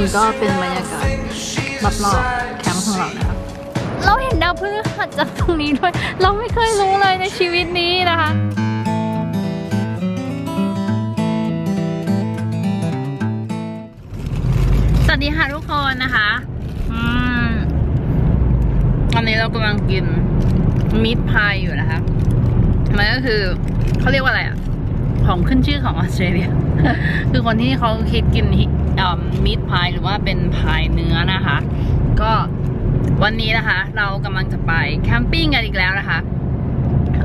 นี่ก็เป็นบรรยากาศรอบๆแคมป์ของเรานะคะเราเห็นดาวพฤหัสจากตรงนี้ด้วย เราไม่เคยรู้เลยในชีวิตนี้นะคะสวัสดีค่ะทุกคนนะคะอืมตอนนี้เรากำลังกินมิตพายอยู่นะคะมันก็คือเขาเรียกว่าอะไรอะของขึ้นชื่อของออสเตรเลีย คือคนที่เขาคิดกิน มิดพายหรือว่าเป็นพายเนื้อนะคะ ก็วันนี้นะคะ เรากำลังจะไปแคมปิ้งกันอีกแล้วนะคะ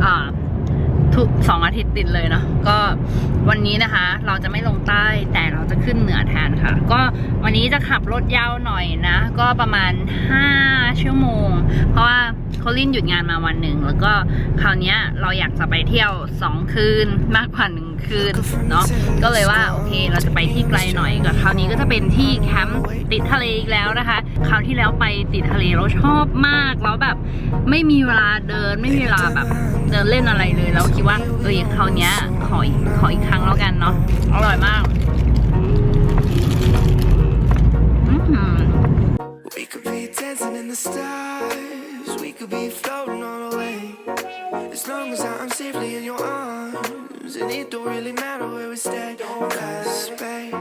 อ่า ทุกสองอาทิตย์ติดเลยเนาะก็วันนี้นะคะ เราจะไม่ลงใต้แต่เราจะขึ้นเหนือแทนค่ะ ก็วันนี้จะขับรถยาวหน่อยนะ ก็ประมาณ 5 ชั่วโมง เพราะว่าเขาลินหยุดงานมาวันหนึ่งแล้วก็คราวนี้เราอยากจะไปเที่ยว 2 คืนมากกว่าหนึ่งคืนเนาะก็เลยว่าโอเคเราจะไปที่ไกลหน่อยก็คราวนี้ก็จะเป็นที่แคมป์ติดทะเลอีกแล้วนะคะ คราวที่แล้วไปติดทะเลเราชอบมากแล้วแบบไม่มีเวลาเดินไม่มีเวลาแบบ เดินเล่นอะไรเลยแล้วคิดว่าเออคราวเนี้ยขออีกขออีกครั้งแล้วกันเนาะอร่อยมากอื้อหือ We could be dancing in the stars. We could be floating on away. As long as I'm safely in your arms. And it don't really matter where we stay. Cause space.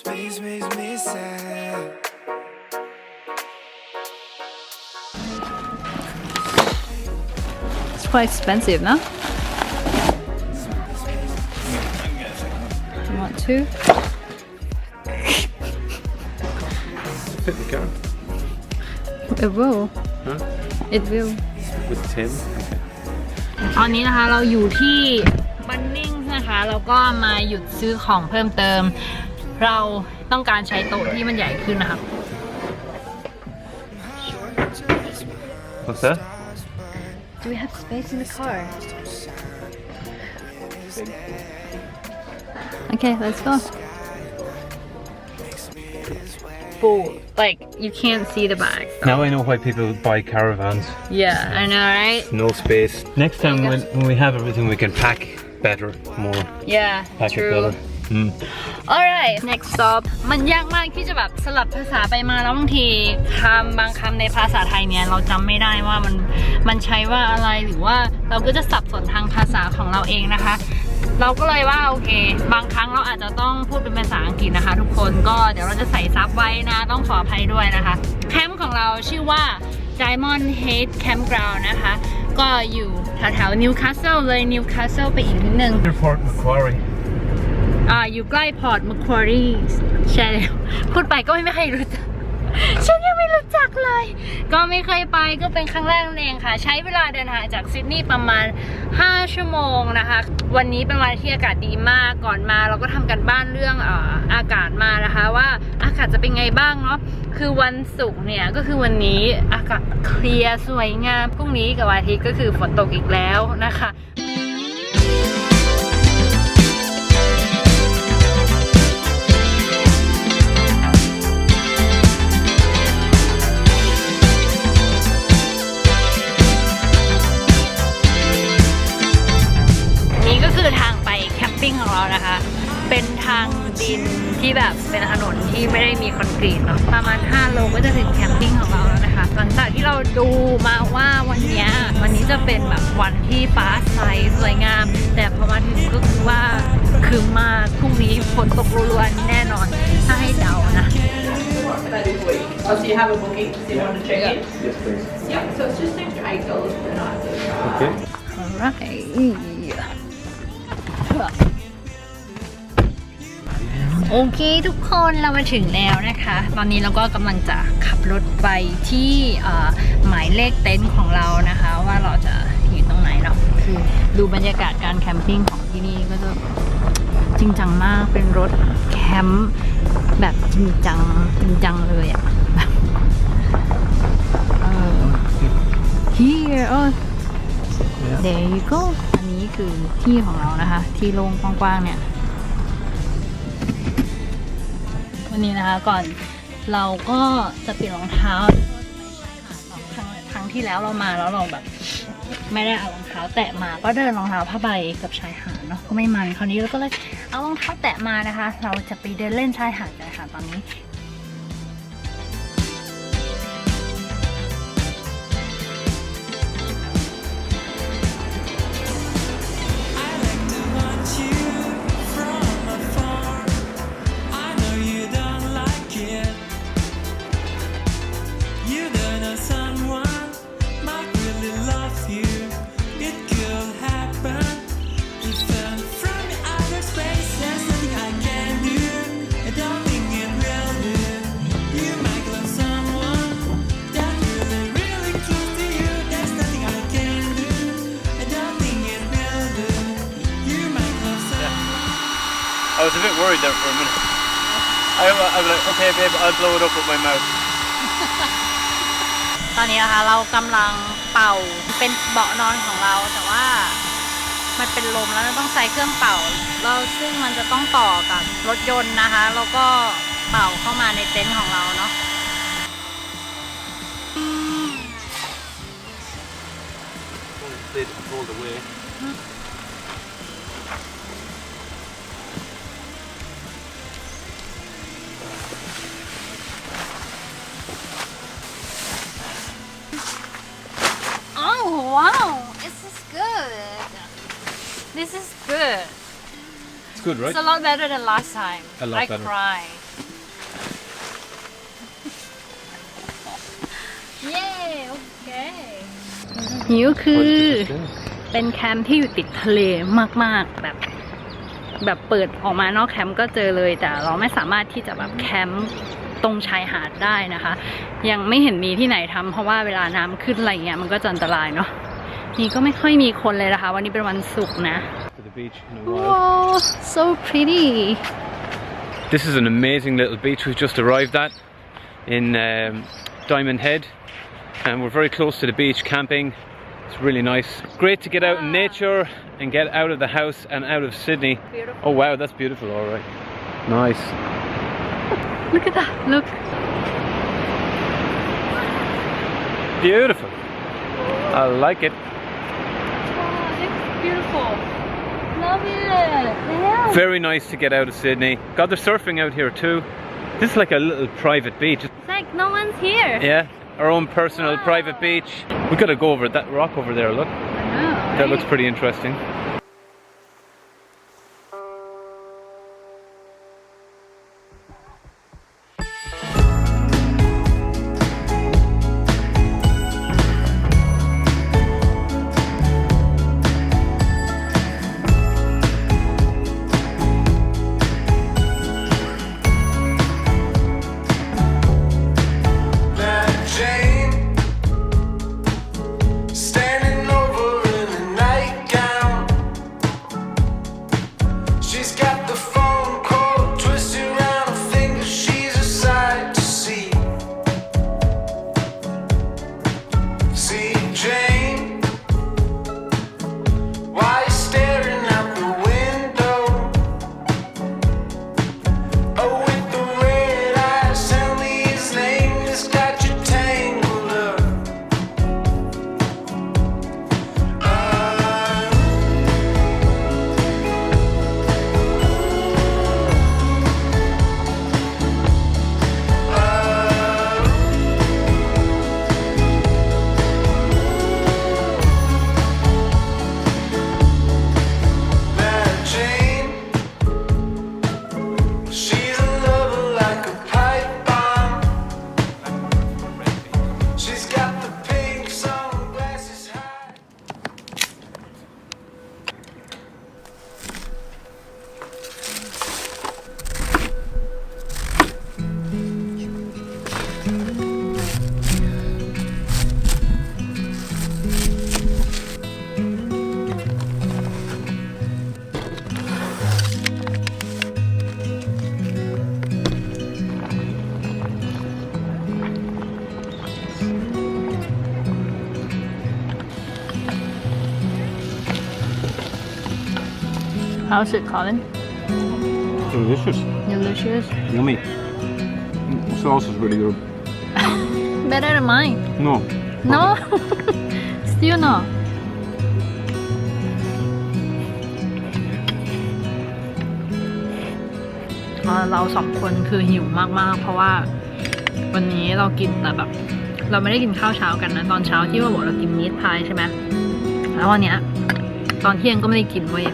Space makes me sad. Quite expensive, no? Do you want two? Fit the car It will. Huh? It will. with Tim. ตอนนี้นะคะเราอยู่ที่บันนิ่งนะคะแล้วก็มาหยุดซื้อของเพิ่มเติม เราต้องการใช้โต๊ะที่มันใหญ่ขึ้นนะคะ What's that? Do we have space in the car? Okay, let's go. Full, like you can't see the bag. Now I know why people buy caravans. Yeah, I know, right? No space. Next time when, when we have everything, we can pack better, more. Yeah, Pack it true. better. Mm. Alright next stop มันยากมากที่จะแบบสลับภาษาไปมาแล้วบางทีคำบางคำในภาษาไทยเนี่ยเราจำไม่ได้ว่ามันมันใช้ว่าอะไรหรือว่าเราก็จะสับสนทางภาษาของเราเองนะคะ เราก็เลยว่าโอเค บางครั้งเราอาจจะต้องพูดเป็นภาษาอังกฤษนะคะ ทุกคนก็เดี๋ยวเราจะใส่ซับไว้นะ ต้องขออภัยด้วยนะคะแคมป์ของเราชื่อว่า Diamond Head Campground นะคะ ก็อยู่แถวๆนิวคาสเซิลเลยนิวคาสเซิลไปอีกนิดนึง Airport Macquarie. อ่าอยู่ใกล้พอร์ตม c คว a รีใช่แล้วพูดไปก็ไม่มีใครรู้จัก ฉันยังไม่รู้จักเลย ก็ไม่เคยไปก็เป็นครั้งแรกนั่นเองค่ะ ใช้เวลาเดินทางจากซิดนีย์ประมาณ 5 ชั่วโมงนะคะ วันนี้เป็นวันที่อากาศดีมากก่อนมา เราก็ทำกันบ้านเรื่องเอ่ออากาศมานะคะ ว่าอากาศจะเป็นไงบ้างเนาะคือวันศุกร์เนี่ยก็คือวันนี้อากาศเคลียร์สวยงามพรุ่งนี้กับวันอาทิตย์ก็คือฝนตกอีกแล้วนะคะ เป็นทางดินที่แบบเป็นถนนที่ไม่ได้มีคอนกรีตเนาะประมาณ 5 โลก็จะถึงแคมปิ้งของเราแล้วนะคะ หลังจากที่เราดูมาว่าวันเนี้ยวันนี้จะเป็นแบบวันที่ฟ้าใสสวยงาม แต่พอมาถึงก็คือว่าคืมมากพรุ่งนี้ฝนตกรัวๆแน่นอนถ้าให้เดานะ Oh, so you have a booking, so you want to check in? Yes, please. Yeah, so it's just extra eight dollars per night. Okay. Alright โอเคทุกคนเรามาถึงแล้วนะคะ ตอนนี้เราก็กำลังจะขับรถไปที่เอ่อหมายเลขเต็นท์ของเรานะคะ ว่าเราจะอยู่ตรงไหนเนาะคือดูบรรยากาศการแคมปิ้งของที่นี่ก็จะจริงจังมากเป็นรถแคมป์แบบจริงจังจริงจังเลยอะแบบเออ here oh there you go อันนี้คือที่ของเรานะคะ ที่โล่งกว้างๆเนี่ย วันนี้นะคะก่อนเราก็จะเปลี่ยนรองเท้าทางทางที่แล้วเรามาแล้วเราแบบ ไม่ได้เอารองเท้าแตะมาก็เดินรองเท้าผ้าใบกับชายหาดเนาะก็ไม่มันคราวนี้เราก็เลยเอารองเท้าแตะมานะคะ เราจะไปเดินเล่นชายหาดกันค่ะตอนนี้ I was a bit worried there for a minute. I, I was like, okay, babe, I'll blow it up with my mouth. ตอนนี้นะคะเรากำลังเป่าเป็นเบาะนอนของเราแต่ว่ามันเป็นลมแล้วเราต้องใช้เครื่องเป่าเราซึ่งมันจะต้องต่อกับรถยนต์นะคะ แล้วก็เป่าเข้ามาในเต็นท์ของเราเนาะ good, right? it's a lot better than last time A lot I better. cry Yay โอเคนี่ก็คือ เป็นแคมป์ที่อยู่ติดทะเลมากๆ แบบ แบบเปิดออกมานอกแคมป์ก็เจอเลย แต่เราไม่สามารถที่จะแบบแคมป์ตรงชายหาดได้นะคะ ยังไม่เห็นมีที่ไหนทำเพราะว่าเวลาน้ำขึ้นอะไรเงี้ยมันก็จะอันตรายเนาะนี่ก็ไม่ค่อยมีคนเลยนะคะ วันนี้เป็นวันศุกร์นะ To the beach in a while. Wow so pretty This is an amazing little beach we've just arrived at in um, Diamond Head, and we're very close to the beach camping. It's really nice. Great to get out in Ah. nature and get out of the house and out of Sydney. Beautiful. Oh wow, that's beautiful. All right, nice. look at that look Beautiful. I like it. it's beautiful love it yeah Very nice to get out of Sydney. God, they're surfing out here too. This is like a little private beach. it's like no one's here Yeah, our own personal private beach. We gotta go over that rock over there. Look, I know, that looks pretty interesting. How's it Colin Delicious. delicious Yummy. Sauce is really good. better than mine No, no still no เอ่อเราสองคนคือหิวมากๆ เพราะว่าวันนี้เรากินแต่แบบ เราไม่ได้กินข้าวเช้ากันนะ ตอนเช้าที่ว่าบอกเรากินมีทพายใช่ไหมแล้ววันเนี้ยตอนเที่ยงก็ไม่ได้กินเว้ย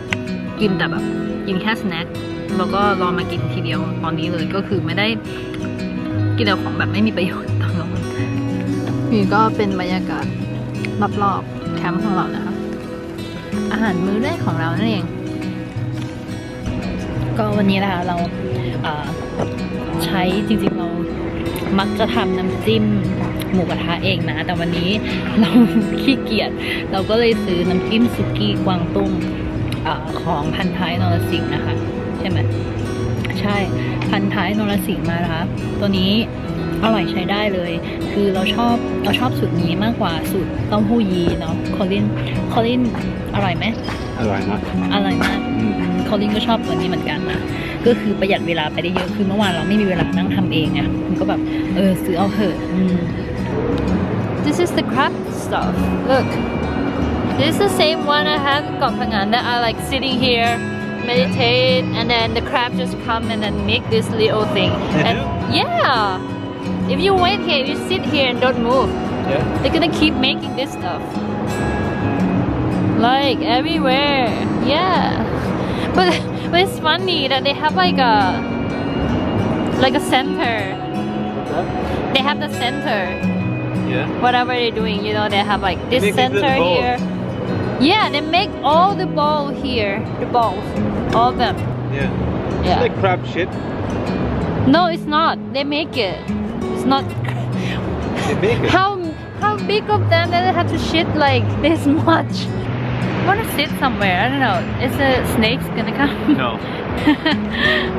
กินแต่แบบกินแค่สแน็คแล้วก็รอมากินทีเดียวตอนนี้เลยก็คือไม่ได้กินแต่ของแบบไม่มีประโยชน์ตอนนอนนี่ก็เป็นบรรยากาศรอบๆแคมป์ของเรานะคะอาหารมื้อแรกของเรานั่นเอง ก็วันนี้นะคะเราใช้จริงๆเรามักจะทำน้ำจิ้มหมูกระทะเองนะ แต่วันนี้เราขี้เกียจเราก็เลยซื้อน้ำจิ้มซุกี้กวางตุ้ง ออของพันท้ายนรสิงห์นะคะ ใช่ไหมใช่พันท้ายนรสิงห์มานะคะ ตัวนี้อร่อยใช้ได้เลย คือเราชอบเราชอบสูตรนี้มากกว่าสูตรเต้าหู้ยีเนาะคอลินคอลินอร่อยไหมอร่อยมากอร่อยมากคอลินก็ชอบตัวนี้เหมือนกันนะก็คือประหยัดเวลาไปได้เยอะคือเมื่อวานเราไม่มีเวลานั่งทำเองไงมันก็แบบเออซื้อเอาเถอะอืม This is the crab stuff look This is the same one I have in Koh that I like sitting here, meditate, and then the crab just come and then make this little thing. They and do? yeah, if you wait here, you sit here and don't move, yeah. they're gonna keep making this stuff. Like everywhere, yeah. But but it's funny that they have like a like a center. They have the center yeah. whatever they're doing, you know, they have like this center here. yeah they make all the ball here the balls all of them Yeah. yeah Like crab shit. no it's not they make it it's not They make it. How how big of them that they have to shit like this much? I wanna sit somewhere. I don't know. Is the snakes gonna come? No,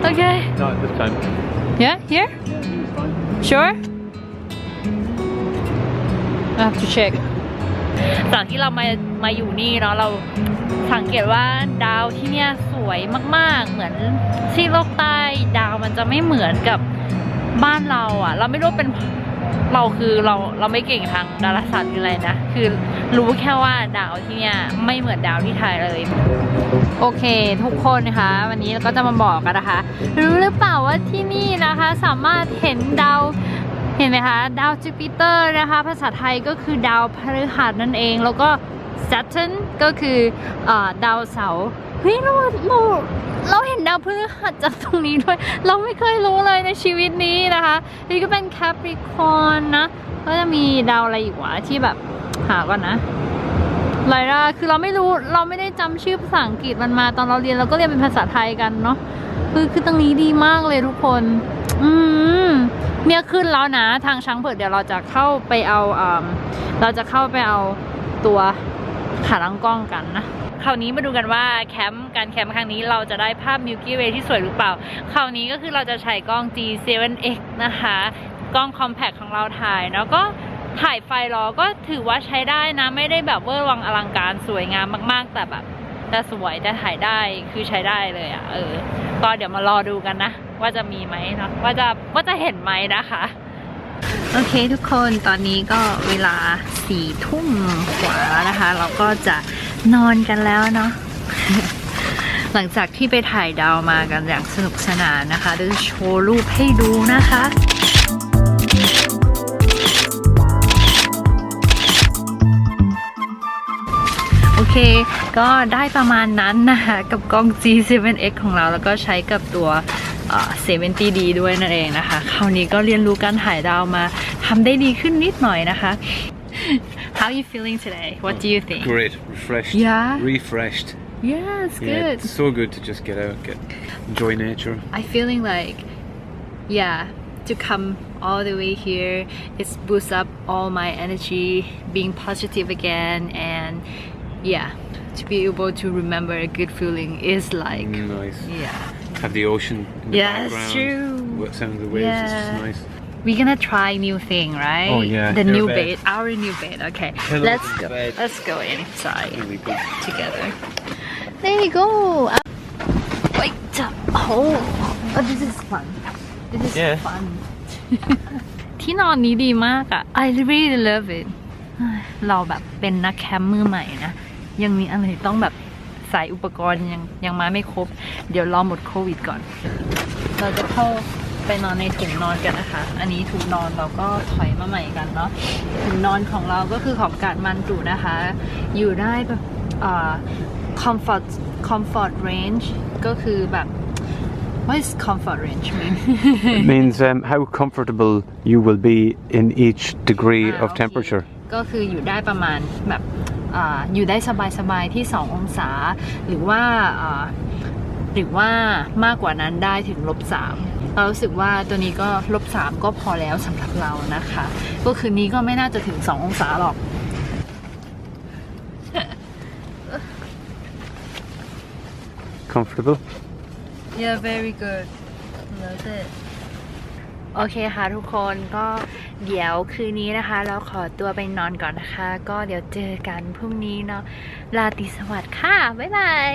okay. not this time. Yeah, here. Sure. I have to check. จากที่เรามา มาอยู่นี่เนาะเราสังเกตว่าดาวที่เนี่ยสวยมากๆ เหมือนที่โลกใต้ดาวมันจะไม่เหมือนกับบ้านเราอะ เราไม่รู้เป็นเราคือเราเราไม่เก่งทางดาราศาสตร์หรืออะไรนะ คือรู้แค่ว่าดาวที่เนี่ยไม่เหมือนดาวที่ไทยเลย โอเค ทุกคนนะคะ วันนี้เราก็จะมาบอกกันนะคะ รู้หรือเปล่าว่าที่นี่นะคะ สามารถเห็นดาวเห็นไหมคะ ดาวจูปิเตอร์นะคะ ภาษาไทยก็คือดาวพฤหัสนั่นเองแล้วก็ Saturn ก็คืออดาวเสาร์เฮ้ยเราเราเราเห็นดาวพฤหัสจากตรงนี้ด้วย เราไม่เคยรู้เลยในชีวิตนี้นะคะนี่ก็เป็น Capricorn นะ ก็จะมีดาวอะไรอีกวะที่แบบหาก่อนนะไลราคือเราไม่รู้เราไม่ได้จำชื่อภาษาอังกฤษมันมาตอนเราเรียนเราก็เรียนเป็นภาษาไทยกันเนาะคือคือตรงนี้ดีมากเลยทุกคน อืมเนี่ยขึ้นแล้วนะทางช้างเผือกเดี๋ยวเราจะเข้าไปเอาอ่าเราจะเข้าไปเอาตัว ขาตั้งกล้องกันนะคราวนี้มาดูกันว่าแคมป์การแคมป์ครั้งนี้เราจะได้ภาพ Milky Way ที่สวยหรือเปล่า คราวนี้ก็คือเราจะใช้กล้อง G7X นะคะ กล้อง compact ของเราถ่ายแล้วก็ถ่ายไฟล์รอก็ถือว่าใช้ได้นะ ไม่ได้แบบเวอร์วังอลังการสวยงามมาก ๆ แต่แบบแต่สวยแต่ถ่ายได้คือใช้ได้เลยอะ่ะเออ ก็เดี๋ยวมารอดูกันนะ ว่าจะมีไหมเนาะว่าจะว่าจะเห็นไหมนะคะ โอเคทุกคนตอนนี้ก็เวลาสี่ทุ่มกว่าแล้วนะคะ เราก็จะนอนกันแล้วเนาะหลังจากที่ไปถ่ายดาวมากันอย่างสนุกสนานนะคะเดี๋ยวโชว์รูปให้ดูนะคะโอเค ก็ได้ประมาณนั้นนะคะ กับกล้อง G7X ของเราแล้วก็ใช้กับตัว เอ่อ 70D ด้วยนั่นเองนะคะ คราวนี้ก็เรียนรู้การถ่ายดาวมาทำได้ดีขึ้นนิดหน่อยนะคะ How are you feeling today? What do you think? Great, refreshed. Yeah? Refreshed. Yeah, it's Yeah, good. it's so good to just get out, get enjoy nature. I feeling like yeah to come all the way here it's boost up all my energy being positive again and yeah to be able to remember a good feeling is like Nice. yeah Have the ocean in the Yeah, it's background. true. What sound of the waves? It's Yeah. just nice. we're gonna try new thing right Oh, yeah, the your new bed. bed our new bed okay Hello, let's go bed. let's go inside Really good. together. There you go. Uh, Wait. Oh, oh, this is fun. This is Yeah. fun. ที่นอนนี้ดีมากอะ I really love it เฮ้ยเราแบบเป็นนักแคมป์มือใหม่นะ ยังมีอะไรต้องแบบ ใส่อุปกรณ์ยังยังมาไม่ครบ เดี๋ยวรอหมดโควิดก่อน เราจะเข้าไปนอนในถุงนอนกันนะคะ อันนี้ถุงนอนเราก็ถอยมาใหม่กันเนาะ ถุงนอนของเราก็คือของการมันจุนะคะ อยู่ได้แบบอ่า comfort comfort range ก็คือแบบ what is comfort range mean It means um, how comfortable you will be in each degree อ่า of โอเค temperature. ก็คืออยู่ได้ประมาณแบบอาอยู่ได้สบายๆที่ 2 องศา หรือว่าอ่าหรือว่ามากกว่านั้นได้ถึงลบสามเรารู้สึกว่าตัวนี้ก็ลบสามก็พอแล้วสำหรับเรานะคะ ก็คืนนี้ก็ไม่น่าจะถึง 2 องศาหรอก Comfortable? Yeah very good Love it โอเคค่ะทุกคนก็เดี๋ยวคืนนี้นะคะ เราขอตัวไปนอนก่อนนะคะ ก็เดี๋ยวเจอกันพรุ่งนี้เนาะลาติสวัสดิ์ค่ะ บ๊ายบาย